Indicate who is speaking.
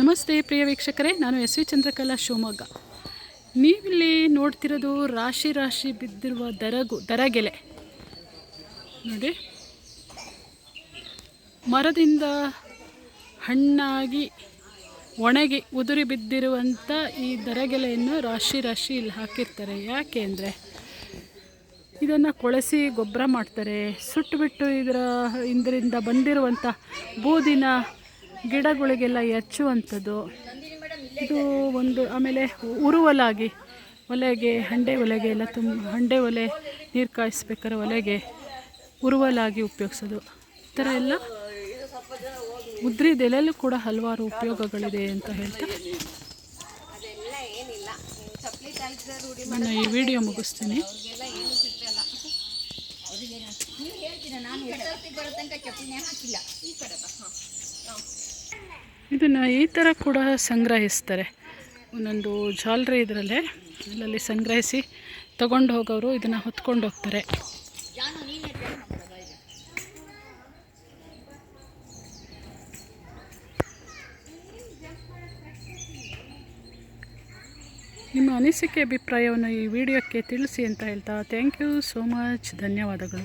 Speaker 1: ನಮಸ್ತೆ ಪ್ರಿಯ ವೀಕ್ಷಕರೇ, ನಾನು ಎಸ್ ವಿ ಚಂದ್ರಕಲಾ ಶಿವಮೊಗ್ಗ. ನೀವಿಲ್ಲಿ ನೋಡ್ತಿರೋದು ರಾಶಿ ರಾಶಿ ಬಿದ್ದಿರುವ ದರಗು, ದರಗೆಲೆ. ನೋಡಿ. ಮರದಿಂದ ಹಣ್ಣಾಗಿ ಒಣಗಿ ಉದುರಿ ಬಿದ್ದಿರುವಂಥ ಈ ದರಗೆಲೆಯನ್ನು ರಾಶಿ ರಾಶಿ ಇಲ್ಲಿ ಹಾಕಿರ್ತಾರೆ. ಯಾಕೆ ಅಂದರೆ ಇದನ್ನು ಕೊಳೆಸಿ ಗೊಬ್ಬರ ಮಾಡ್ತಾರೆ. ಸುಟ್ಟುಬಿಟ್ಟು ಇದರ ಇದರಿಂದ ಬಂದಿರುವಂಥ ಬೂದಿನ ಗಿಡಗಳಿಗೆಲ್ಲ ಹೆಚ್ಚುವಂಥದ್ದು ಇದು ಒಂದು ಆಮೇಲೆ ಉರುವಲಾಗಿ ಒಲೆಗೆ, ಹಂಡೆ ಒಲೆಗೆ ಎಲ್ಲ ತುಂಬ ಹಂಡೆ ಒಲೆ, ನೀರು ಕಾಯಿಸ್ಬೇಕಾದ್ರೆ ಒಲೆಗೆ ಉರುವಲಾಗಿ ಉಪಯೋಗಿಸೋದು. ಈ ಥರ ಎಲ್ಲ ಉದ್ರಿದೆಲೆಲ್ಲೂ ಕೂಡ ಹಲವಾರು ಉಪಯೋಗಗಳಿದೆ ಅಂತ ಹೇಳ್ತಾ.
Speaker 2: ಚಪ್ಪಲಿ
Speaker 1: ನಾನು ಈ ವಿಡಿಯೋ ಮುಗಿಸ್ತೀನಿ.
Speaker 2: ನಾನು ಬರೋ ತನಕ ಚಪ್ಪಲಿನೇ ಹಾಕಿಲ್ಲ? ಈ ಕಡೆ ಬಾ.
Speaker 1: ಇದನ್ನು ಈ ಥರ ಕೂಡ ಸಂಗ್ರಹಿಸ್ತಾರೆ. ಒಂದೊಂದು ಜಾಲ್ರಿ ಇದರಲ್ಲೇ ಇಲ್ಲಲ್ಲಿ ಸಂಗ್ರಹಿಸಿ ತಗೊಂಡು ಹೋಗೋರು ಇದನ್ನು ಹೊತ್ಕೊಂಡು ಹೋಗ್ತಾರೆ. ನಿಮ್ಮ ಅನಿಸಿಕೆ, ಅಭಿಪ್ರಾಯವನ್ನು ಈ ವಿಡಿಯೋಕ್ಕೆ ತಿಳಿಸಿ ಅಂತ ಹೇಳ್ತಾ ಥ್ಯಾಂಕ್ ಯು ಸೋ ಮಚ್ ಧನ್ಯವಾದಗಳು.